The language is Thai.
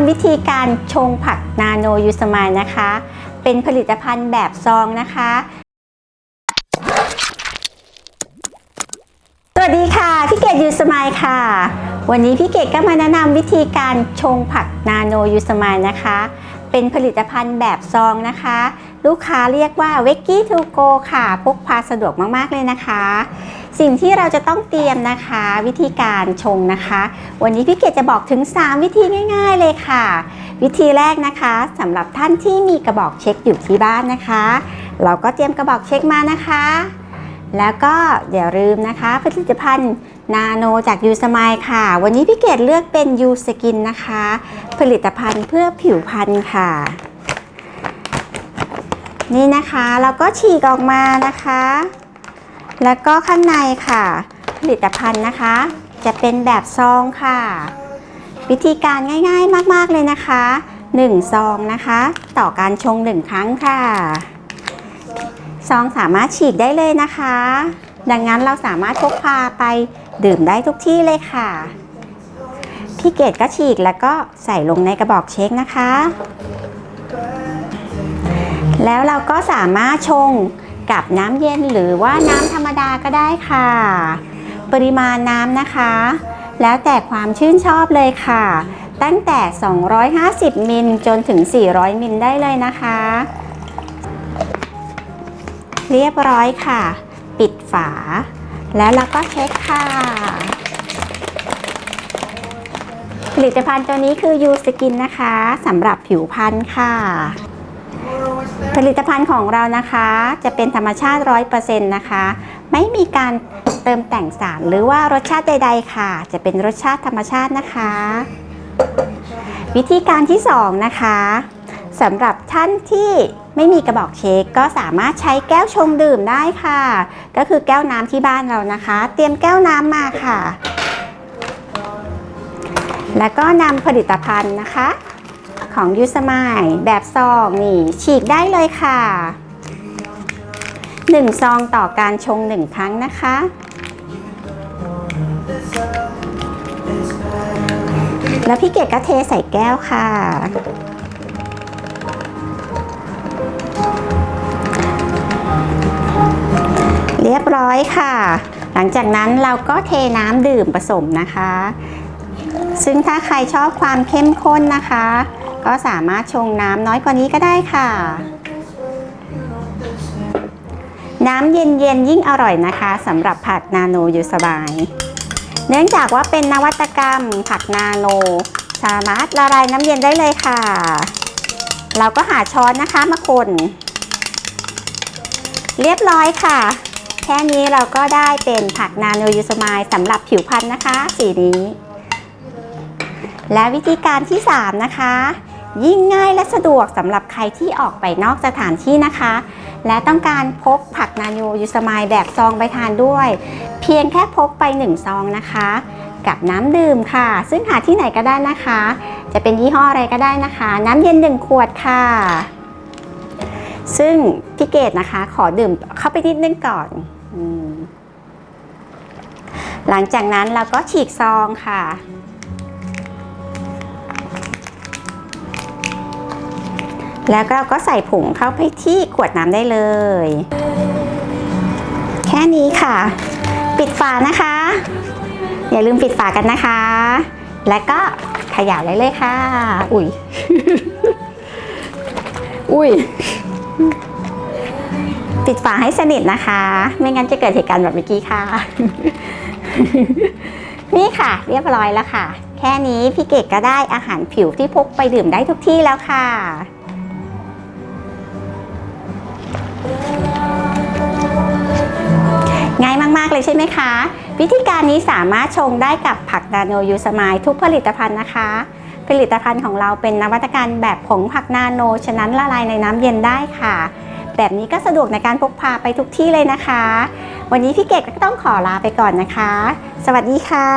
ำวิธีการชงผักนาโนยูสมายนะคะ เป็นผลิตภัณฑ์แบบซองนะคะ สวัสดีค่ะ พี่เกดยูสมายค่ะ วันนี้พี่เกดก็มาแนะนำวิธีการชงผักนาโนยูสมายนะคะ เป็นผลิตภัณฑ์แบบซองนะคะ ลูกค้าเรียกว่าเวกกี้ทูโกค่ะ พกพาสะดวกมาก ๆ เลยนะคะ สิ่งที่เราจะต้องเตรียมนะคะ วิธีการชงนะคะ วันนี้พี่เกดจะบอกถึง 3 วิธีง่าย ๆ เลยค่ะ วิธีแรกนะคะสำหรับท่านที่มีกระบอกเช็คอยู่ที่บ้านนะคะ เราก็เตรียมกระบอกเช็คมานะคะ แล้วก็อย่าลืมนะคะ ผลิตภัณฑ์นาโนจากยูสมายค่ะ วันนี้พี่เกดเลือกเป็นยูสกินนะคะ ผลิตภัณฑ์เพื่อผิวพรรณค่ะ นี่นะคะเราก็ฉีกออกมานะคะ แล้วก็ข้างในค่ะ ผลิตภัณฑ์นะคะ จะเป็นแบบซองค่ะ วิธีการง่ายๆมากๆเลยนะคะ 1 ซองนะคะ ต่อการชง 1 ครั้งค่ะ ซองสามารถฉีกได้เลยนะคะ ดังนั้นเราสามารถพกพาไปดื่มได้ทุกที่เลยค่ะพี่เกดก็ฉีกแล้วก็ใส่ลงในกระบอกเช็คนะคะ แล้วเราก็สามารถชง กับน้ำเย็นหรือว่าน้ำธรรมดาก็ได้ค่ะ ปริมาณน้ำนะคะ แล้วแต่ความชื่นชอบเลยค่ะ ตั้งแต่ 250 มิลจนถึง 400 มิลได้เลยนะคะ เรียบร้อยค่ะ ปิดฝา แล้วเราก็เช็คค่ะผลิตภัณฑ์ตัวนี้คือยูสกินนะคะสำหรับผิวพรรณค่ะ ผลิตภัณฑ์ของเรานะคะจะเป็นธรรมชาติ 100%นะคะ ไม่มีการเติมแต่งสารหรือว่ารสชาติใด ๆ ค่ะ จะเป็นรสชาติธรรมชาตินะคะ วิธีการที่ 2 นะคะสำหรับท่านที่ไม่มีกระบอกเชคก็สามารถใช้แก้วชงดื่มได้ค่ะ ก็คือแก้วน้ำที่บ้านเรานะคะ เตรียมแก้วน้ำมาค่ะ แล้วก็นำผลิตภัณฑ์นะคะ ของยูสมายแบบซองนี่ ฉีกได้เลยค่ะ 1 ซองต่อการชง 1 ครั้งนะคะ แล้วพี่เกดก็เทใส่แก้วค่ะ เรียบร้อยค่ะ หลังจากนั้นเราก็เทน้ำดื่มผสมนะคะ ซึ่งถ้าใครชอบความเข้มข้นนะคะ ก็สามารถชงน้ำน้อยกว่านี้ก็ได้ค่ะ น้ำเย็นๆยิ่งอร่อยนะคะสำหรับผักนาโนอยู่สบาย เนื่องจากว่าเป็นนวัตกรรมผักนาโน สามารถละลายน้ำเย็นได้เลยค่ะ เราก็หาช้อนนะคะมาคนเรียบร้อยค่ะ แค่นี้เราก็ได้เป็นผักนาโนยูสมายสำหรับผิวพรรณนะคะ สีนี้ และวิธีการที่ 3 นะคะ ยิ่งง่ายและสะดวกสำหรับใครที่ออกไปนอกสถานที่นะคะ และต้องการพกผักนาโนยูสมายแบบซองไปทานด้วย เพียงแค่พกไป 1 ซองนะคะ กับน้ำดื่มค่ะ ซึ่งหาที่ไหนก็ได้นะคะ จะเป็นยี่ห้ออะไรก็ได้นะคะ น้ำเย็น1ขวดค่ะ ซึ่งพี่เกดนะคะขอดื่มเข้าไปนิดนึงก่อนอหลังจากนั้นเราก็ฉีกซองค่ะ แล้วเราก็ใส่ผงเข้าไปที่ขวดน้ำได้เลย แค่นี้ค่ะ ปิดฝานะคะ อย่าลืมปิดฝากันนะคะ แล้วก็เขย่าได้เลยค่ะ อุ้ย อุ้ย ปิดฝาให้สนิทนะคะ ไม่งั้นจะเกิดเหตุการณ์แบบเมื่อกี้ค่ะ นี่ค่ะ เรียบร้อยแล้วค่ะ แค่นี้พี่เกดก็ได้อาหารผิวที่พกไปดื่มได้ทุกที่แล้วค่ะ ช่ไหมคะ วิธีการนี้สามารถชงได้กับผักนาโนยูสมายทุกผลิตภัณฑ์นะคะ ผลิตภัณฑ์ของเราเป็นนวัตกรรมแบบผงผักนาโน ฉะนั้นละลายในน้ำเย็นได้ค่ะ แบบนี้ก็สะดวกในการพกพาไปทุกที่เลยนะคะ วันนี้พี่เกดก็ต้องขอลาไปก่อนนะคะ สวัสดีค่ะ